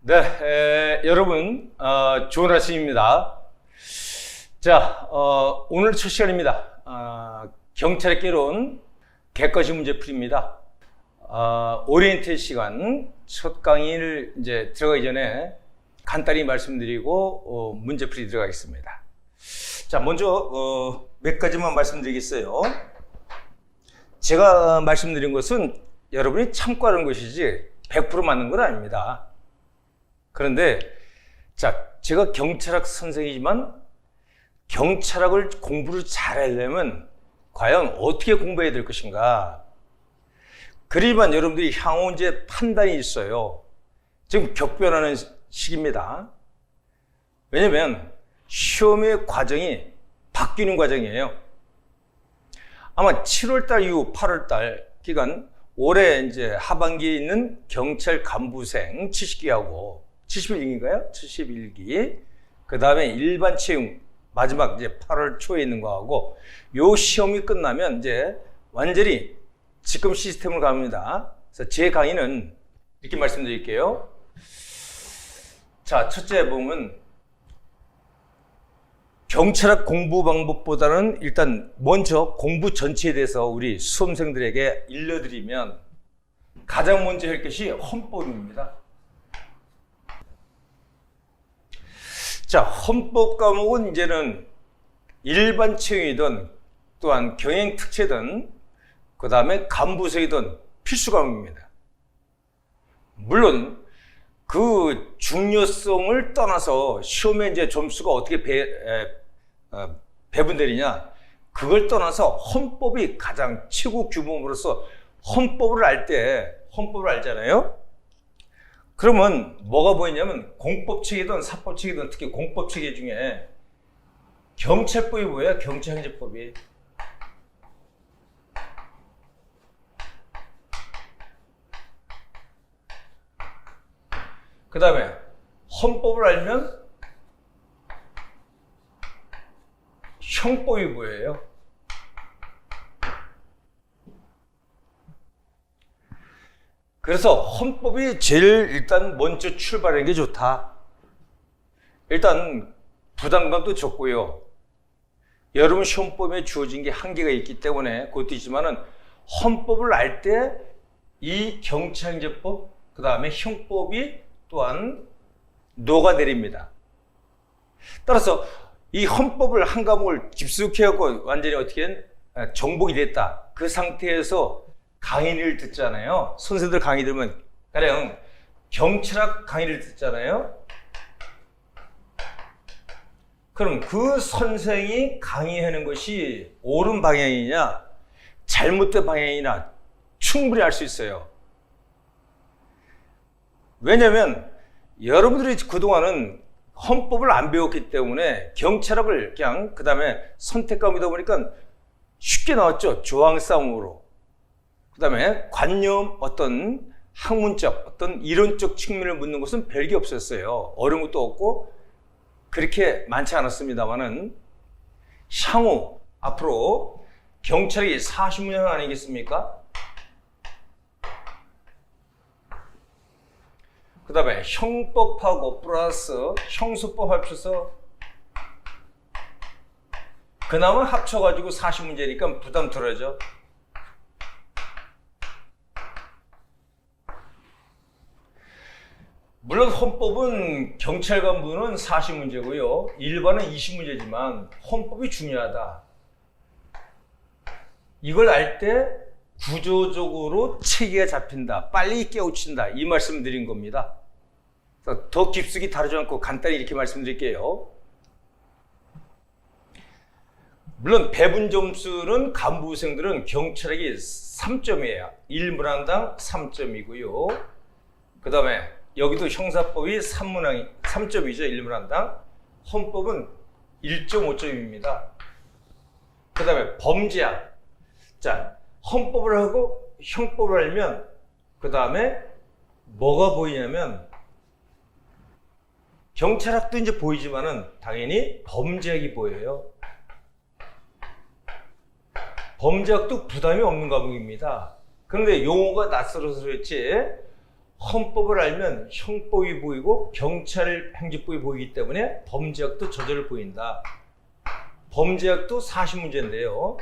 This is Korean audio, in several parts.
네, 에, 여러분, 어, 좋은 아침입니다. 자, 어, 오늘 첫 시간입니다. 어, 경찰의 깨로운 객관식 문제풀이입니다. 어, 오리엔트 시간 첫 강의를 이제 들어가기 전에 간단히 말씀드리고 어, 문제풀이 들어가겠습니다. 자, 먼저 어, 몇 가지만 말씀드리겠어요. 제가 말씀드린 것은 여러분이 참고하는 것이지 100% 맞는 건 아닙니다. 그런데 자 제가 경찰학 선생이지만 경찰학을 공부를 잘하려면 과연 어떻게 공부해야 될 것인가? 그리만 여러분들이 향후 이제 판단이 있어요. 지금 격변하는 시기입니다. 왜냐면 시험의 과정이 바뀌는 과정이에요. 아마 7월달 이후 8월달 기간 올해 이제 하반기에 있는 경찰 간부생 70기하고 71기인가요? 71기. 그 다음에 일반 채용 마지막 이제 8월 초에 있는 거하고 요 시험이 끝나면 이제 완전히 지금 시스템으로 갑니다. 그래서 제 강의는 이렇게 말씀드릴게요. 자, 첫째 보면 경찰학 공부 방법보다는 일단 먼저 공부 전체에 대해서 우리 수험생들에게 일러드리면 가장 먼저 할 것이 헌법입니다. 자, 헌법 과목은 이제는 일반 채용이든 또한 경영 특채든 그 다음에 간부생이든 필수 과목입니다. 물론 그 중요성을 떠나서 시험에 이제 점수가 어떻게 배, 에, 어, 배분되느냐 그걸 떠나서 헌법이 가장 최고 규범으로서 헌법을 알 때 헌법을 알잖아요. 그러면 뭐가 보이냐면 공법칙이든 사법칙이든 특히 공법칙 중에 경찰법이 뭐야? 경찰행정법이. 그 다음에 헌법을 알면 형법이 뭐예요? 그래서 헌법이 제일 일단 먼저 출발하는 게 좋다. 일단 부담감도 적고요. 여러분 시험법에 주어진 게 한계가 있기 때문에 그것도 있지만은 헌법을 알 때 이 경찰제법 그 다음에 형법이 또한 녹아내립니다. 따라서 이 헌법을 한 과목을 깊숙해갖고 완전히 어떻게 정복이 됐다. 그 상태에서 강의를 듣잖아요. 선생들 강의 들으면 가령 경찰학 강의를 듣잖아요. 그럼 그 선생이 강의하는 것이 옳은 방향이냐 잘못된 방향이냐 충분히 알 수 있어요. 왜냐하면 여러분들이 그동안은 헌법을 안 배웠기 때문에 경찰학을 그냥 그 다음에 선택감이다 보니까 쉽게 나왔죠. 조항 싸움으로. 그 다음에 관념 어떤 학문적 어떤 이론적 측면을 묻는 것은 별게 없었어요. 어려운 것도 없고 그렇게 많지 않았습니다만은 향후 앞으로 경찰이 40년 아니겠습니까? 그 다음에 형법하고 플러스 형수법 합쳐서 그나마 합쳐가지고 40문제니까 부담 덜하죠. 물론 헌법은 경찰 간부는 40문제고요. 일반은 20문제지만 헌법이 중요하다. 이걸 알 때 구조적으로 체계가 잡힌다. 빨리 깨우친다. 이 말씀 드린 겁니다. 더 깊숙이 다루지 않고 간단히 이렇게 말씀드릴게요. 물론 배분 점수는 간부생들은 경찰에게 3점이에요. 1문항당 3점이고요. 그 다음에 여기도 형사법이 3문항, 3점이죠. 1문항당. 헌법은 1.5점입니다. 그 다음에 범죄학. 자, 헌법을 하고 형법을 알면 그 다음에 뭐가 보이냐면 경찰학도 이제 보이지만은 당연히 범죄학이 보여요. 범죄학도 부담이 없는 과목입니다. 그런데 용어가 낯설어서 그렇지 헌법을 알면 형법이 보이고 경찰 행정법이 보이기 때문에 범죄학도 저절로 보인다. 범죄학도 사실 문제인데요.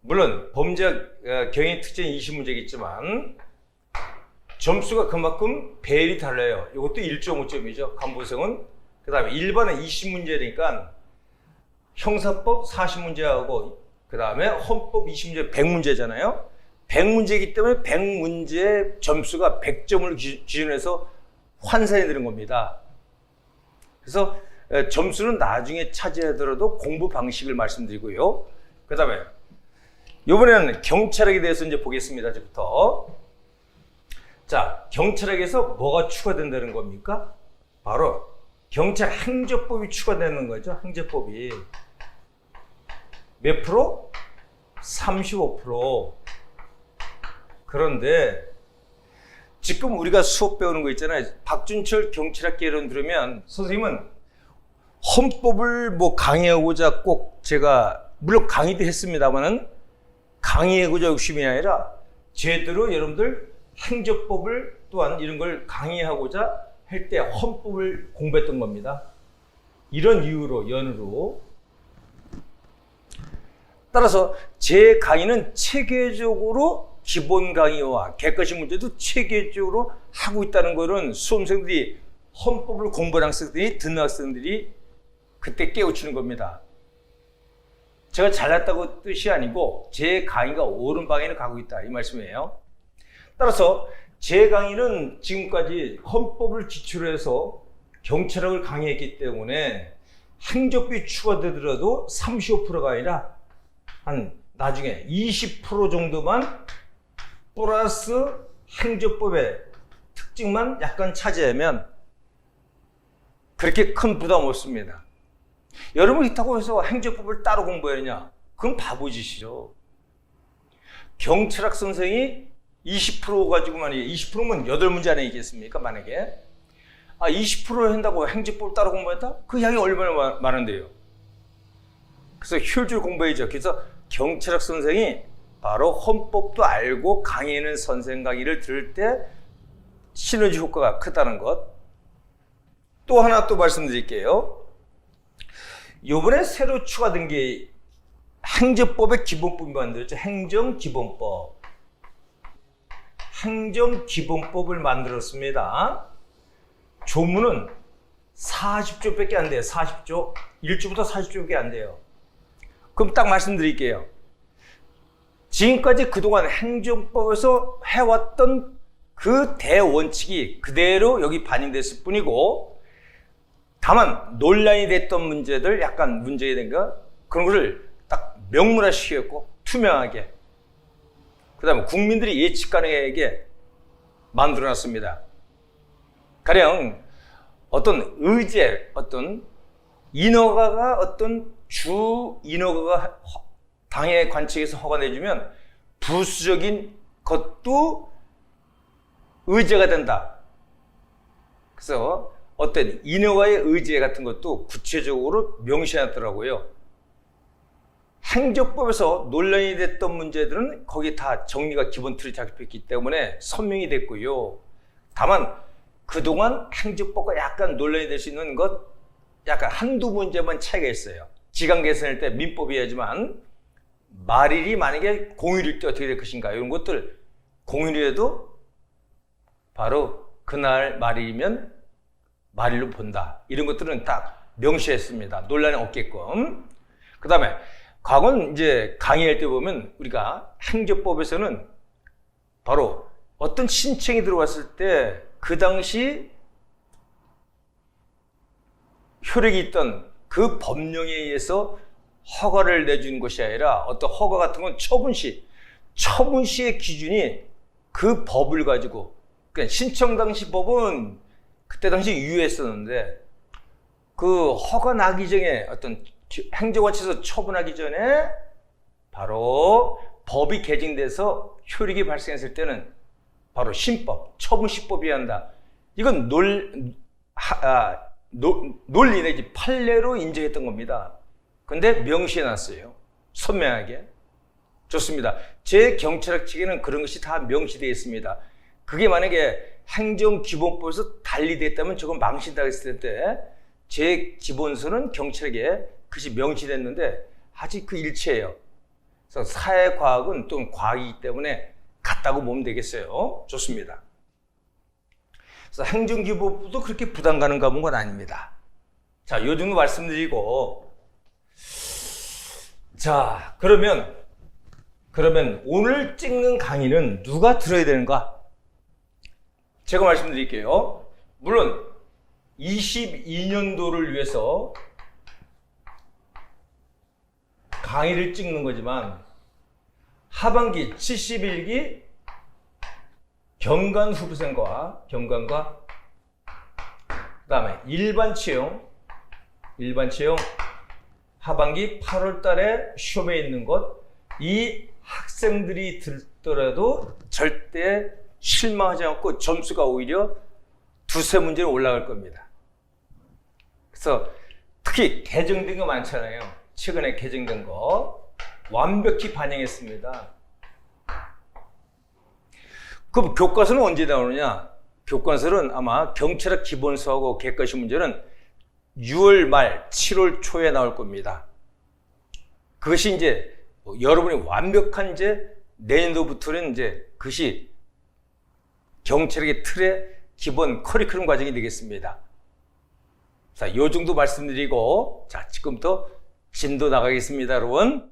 물론 범죄학 어, 경의 특징이 20문제겠지만 점수가 그만큼 배열이 달라요. 이것도 1.5점이죠. 간보성은. 그 다음에 일반은 20문제니까 형사법 40문제하고 그 다음에 헌법 20문제 100문제잖아요. 100문제이기 때문에 100문제 점수가 100점을 기준해서 환산이 되는 겁니다. 그래서 에, 점수는 나중에 차지하더라도 공부 방식을 말씀드리고요. 그 다음에 이번에는 경찰학에 대해서 이제 보겠습니다. 이제부터. 자, 경찰학에서 뭐가 추가된다는 겁니까? 바로 경찰 행정법이 추가되는 거죠. 행정법이. 몇 프로? 35%. 그런데 지금 우리가 수업 배우는 거 있잖아요. 박준철 경찰학 개론 들으면 선생님은 헌법을 뭐 강의하고자 꼭 제가 물론 강의도 했습니다만은 강의하고자 욕심이 아니라 제대로 여러분들 행정법을 또한 이런 걸 강의하고자 할 때 헌법을 공부했던 겁니다. 이런 이유로 연으로 따라서 제 강의는 체계적으로 기본 강의와 객관식 문제도 체계적으로 하고 있다는 것은 수험생들이 헌법을 공부하는 학생들이 듣는 학생들이 그때 깨우치는 겁니다. 제가 잘났다고 뜻이 아니고 제 강의가 옳은 방향을 가고 있다 이 말씀이에요. 따라서 제 강의는 지금까지 헌법을 기초로 해서 경찰학을 강의했기 때문에 행정비 추가되더라도 35%가 아니라 한 나중에 20% 정도만 플러스 행정법의 특징만 약간 차지하면 그렇게 큰 부담 없습니다. 여러분이 있다고 해서 행정법을 따로 공부해야 하냐? 그건 바보짓이죠. 경찰학 선생이 20% 가지고 만약에 20%면 8문제 안에 있겠습니까? 만약에. 아, 20% 한다고 행정법 따로 공부했다? 그 양이 얼마나 많은데요? 그래서 효율적으로 공부해야죠. 그래서 경찰학 선생이 바로 헌법도 알고 강의하는 선생 강의를 들을 때 시너지 효과가 크다는 것. 또 하나 또 말씀드릴게요. 요번에 새로 추가된 게 행정법의 기본법이 만들었죠. 행정기본법. 행정기본법을 만들었습니다. 조문은 40조밖에 안 돼요. 40조. 1조부터 40조밖에 안 돼요. 그럼 딱 말씀드릴게요. 지금까지 그동안 행정법에서 해왔던 그 대원칙이 그대로 여기 반영됐을 뿐이고 다만 논란이 됐던 문제들 약간 문제가 된가 그런 것을 딱 명문화시켰고 투명하게 그 다음에 국민들이 예측 가능하게 만들어놨습니다. 가령 어떤 의제, 어떤 인허가가 어떤 주 인허가가 당의 관측에서 허가내주면 부수적인 것도 의제가 된다. 그래서 어떤 인허가의 의제 같은 것도 구체적으로 명시해놨더라고요. 행정법에서 논란이 됐던 문제들은 거기 다 정리가 기본 틀이 잡혔기 때문에 선명이 됐고요. 다만 그동안 행정법과 약간 논란이 될 수 있는 것 약간 한두 문제만 차이가 있어요. 지강 개선할 때 민법이 야지만 말일이 만약에 공휴일 때 어떻게 될 것인가 이런 것들 공휴일에도 바로 그날 말일이면 말일로 본다. 이런 것들은 딱 명시했습니다. 논란이 없게끔. 그 다음에 과거는 이제 강의할 때 보면 우리가 행정법에서는 바로 어떤 신청이 들어왔을 때 그 당시 효력이 있던 그 법령에 의해서 허가를 내주는 것이 아니라 어떤 허가 같은 건 처분시, 처분시의 기준이 그 법을 가지고, 그러니까 신청 당시 법은 그때 당시 유효했었는데 그 허가 나기 전에 어떤 행정관치에서 처분하기 전에 바로 법이 개정돼서 효력이 발생했을 때는 바로 신법, 처분시법이 한다. 이건 논, 하, 아, 논, 논리 내지 판례로 인정했던 겁니다. 근데 명시해 놨어요. 선명하게. 좋습니다. 제 경찰학 책에는 그런 것이 다 명시되어 있습니다. 그게 만약에 행정기본법에서 달리 됐다면 저건 망신다 했을 때 제 기본서는 경찰에게 그것이 명시됐는데 아직 그 일체예요. 그래서 사회과학은 또 과학이기 때문에 같다고 보면 되겠어요. 좋습니다. 그래서 행정기본법도 그렇게 부담 가는 과목은 아닙니다. 자, 요 정도 말씀드리고 자, 그러면 그러면 오늘 찍는 강의는 누가 들어야 되는가? 제가 말씀드릴게요. 물론 22년도를 위해서 강의를 찍는 거지만 하반기 71기 경관 후보생과 경관과 그다음에 일반 채용 일반 채용 하반기 8월 달에 시험에 있는 것 이 학생들이 들더라도 절대 실망하지 않고 점수가 오히려 두세 문제는 올라갈 겁니다. 그래서 특히 개정된 거 많잖아요. 최근에 개정된 거 완벽히 반영했습니다. 그럼 교과서는 언제 나오느냐? 교과서는 아마 경찰학 기본서하고 객관식 문제는 6월 말, 7월 초에 나올 겁니다. 그것이 이제 여러분이 완벽한 이제 내년도부터는 이제 그것이 경찰학의 틀의 기본 커리큘럼 과정이 되겠습니다. 자, 요 정도 말씀드리고 자, 지금부터 진도 나가겠습니다, 여러분.